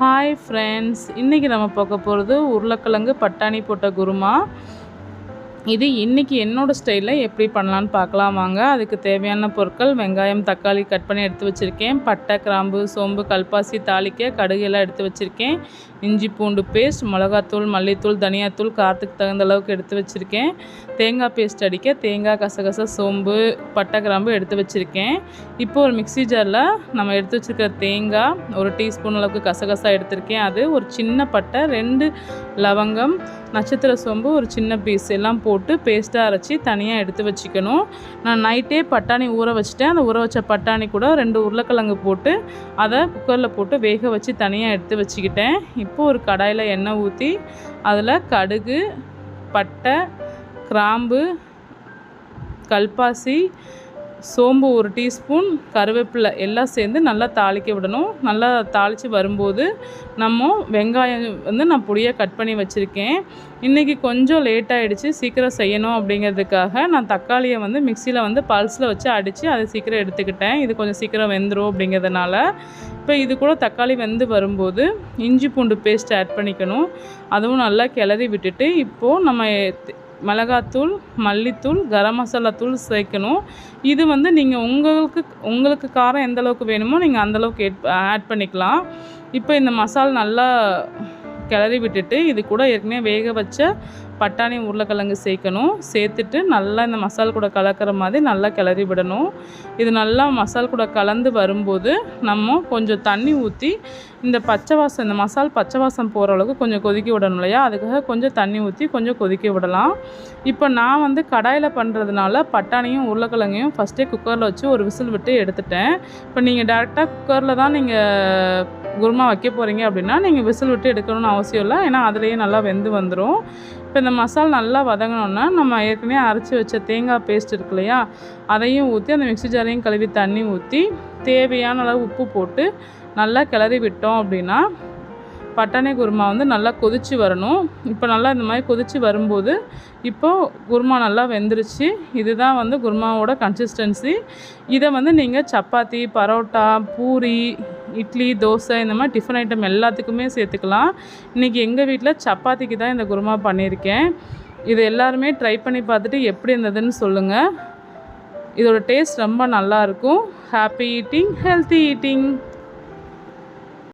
Hi friends இன்றைக்கி நம்ம பார்க்க போகிறது உருளைக்கிழங்கு பட்டாணி போட்ட குருமா. இது இன்றைக்கி என்னோடய ஸ்டைலில் எப்படி பண்ணலான்னு பார்க்கலாம் வாங்க. அதுக்கு தேவையான பொருட்கள் வெங்காயம் தக்காளி கட் பண்ணி எடுத்து வச்சுருக்கேன். பட்டை கிராம்பு சோம்பு கல்பாசி தாளிக்க கடுகு எல்லாம் எடுத்து வச்சுருக்கேன். இஞ்சி பூண்டு பேஸ்ட் மிளகாத்தூள் மல்லித்தூள் தனியாத்தூள் காரத்துக்கு தகுந்த அளவுக்கு எடுத்து வச்சுருக்கேன். தேங்காய் பேஸ்ட் அடிக்க தேங்காய் கசகச சோம்பு பட்டை கிராம்பு எடுத்து வச்சுருக்கேன். இப்போ ஒரு மிக்ஸி ஜாரில் நம்ம எடுத்து வச்சுருக்கிற தேங்காய் ஒரு டீஸ்பூன் அளவுக்கு கசகசா எடுத்திருக்கேன். அது ஒரு சின்ன பட்டை ரெண்டு லவங்கம் நட்சத்திர சோம்பு ஒரு சின்ன பீஸ் எல்லாம் போட்டு போட்டு பேஸ்ட்டாக அரைச்சி தனியாக எடுத்து வச்சுக்கணும். நான் நைட்டே பட்டாணி ஊற வச்சுட்டேன். அந்த ஊற வச்ச பட்டாணி கூட ரெண்டு உருளைக்கிழங்கு போட்டு அதை குக்கரில் போட்டு வேக வச்சு தனியாக எடுத்து வச்சுக்கிட்டேன். இப்போது ஒரு கடாயில் எண்ணெய் ஊற்றி அதில் கடுகு பட்டை கிராம்பு கல்பாசி சோம்பு ஒரு டீஸ்பூன் கருவேப்பிலை எல்லாம் சேர்ந்து நல்லா தாளிக்க விடணும். நல்லா தாளித்து வரும்போது நம்ம வெங்காயம் வந்து நான் பொடியாக கட் பண்ணி வச்சுருக்கேன். இன்றைக்கி கொஞ்சம் லேட் ஆகிடுச்சு சீக்கிரம் செய்யணும் அப்படிங்கிறதுக்காக நான் தக்காளியை வந்து மிக்சியில் வந்து பல்ஸில் வச்சு அடித்து அதை சீக்கிரம் எடுத்துக்கிட்டேன். இது கொஞ்சம் சீக்கிரம் வெந்துடும் அப்படிங்கிறதுனால. இப்போ இது கூட தக்காளி வெந்து வரும்போது இஞ்சி பூண்டு பேஸ்ட் ஆட் பண்ணிக்கணும். அதுவும் நல்லா கிளறி விட்டுட்டு இப்போது நம்ம மிளகாத்தூள் மல்லித்தூள் கரம் மசாலா தூள் சேர்க்கணும். இது வந்து நீங்கள் உங்களுக்கு உங்களுக்கு காரம் எந்த அளவுக்கு வேணுமோ நீங்கள் அந்தளவுக்கு ஆட் பண்ணிக்கலாம். இப்போ இந்த மசாலா நல்லா கிளறி விட்டுட்டு இது கூட ஏற்கனவே வேக வச்ச பட்டாணி உருளைக்கிழங்கு சேர்க்கணும். சேர்த்துட்டு நல்லா இந்த மசால் கூட கலக்கிற மாதிரி நல்லா கிளறி விடணும். இது நல்லா மசால் கூட கலந்து வரும்போது நம்ம கொஞ்சம் தண்ணி ஊற்றி இந்த பச்சை வாசம் இந்த மசால் பச்சை வாசம் போகிற அளவுக்கு கொஞ்சம் கொதிக்க விடணும் இல்லையா? அதுக்காக கொஞ்சம் தண்ணி ஊற்றி கொஞ்சம் கொதிக்க விடலாம். இப்போ நான் வந்து கடாயில் பண்ணுறதுனால பட்டாணியும் உருளைக்கிழங்கையும் ஃபஸ்ட்டே குக்கரில் வச்சு ஒரு விசில் விட்டு எடுத்துட்டேன். இப்போ நீங்கள் டேரெக்டாக குக்கரில் தான் நீங்கள் குருமா வைக்க போகிறீங்க அப்படின்னா நீங்கள் விசில் விட்டு எடுக்கணும்னு அவசியம் இல்லை. ஏன்னா அதுலேயே நல்லா வெந்து வந்துடும் இப்போ இந்த மசாலா நல்லா வதங்கினோன்னா நம்ம ஏற்கனவே அரைச்சி வச்ச தேங்காய் பேஸ்ட் இருக்கு இல்லையா? அதையும் ஊற்றி அந்த மிக்ஸி ஜாரையும் கழுவி தண்ணி ஊற்றி தேவையான அளவு உப்பு போட்டு நல்லா கிளறி விட்டோம் அப்படின்னா பட்டாணி குருமா வந்து நல்லா கொதித்து வரணும். இப்போ நல்லா இந்த மாதிரி கொதித்து வரும்போது இப்போது குருமா நல்லா வெந்துருச்சு. இதுதான் வந்து குருமாவோட கன்சிஸ்டன்சி இதை வந்து நீங்கள் சப்பாத்தி பரோட்டா பூரி இட்லி தோசை இந்த மாதிரி டிஃபன் ஐட்டம் எல்லாத்துக்குமே சேர்த்துக்கலாம். இன்றைக்கி எங்கள் வீட்டில் சப்பாத்திக்கு தான் இந்த குருமா பண்ணியிருக்கேன். இது எல்லாருமே ட்ரை பண்ணி பார்த்துட்டு எப்படி இருந்ததுன்னு சொல்லுங்கள் இதோட டேஸ்ட் ரொம்ப நல்லாயிருக்கும் ஹாப்பி ஈட்டிங் ஹெல்த்தி ஈட்டிங்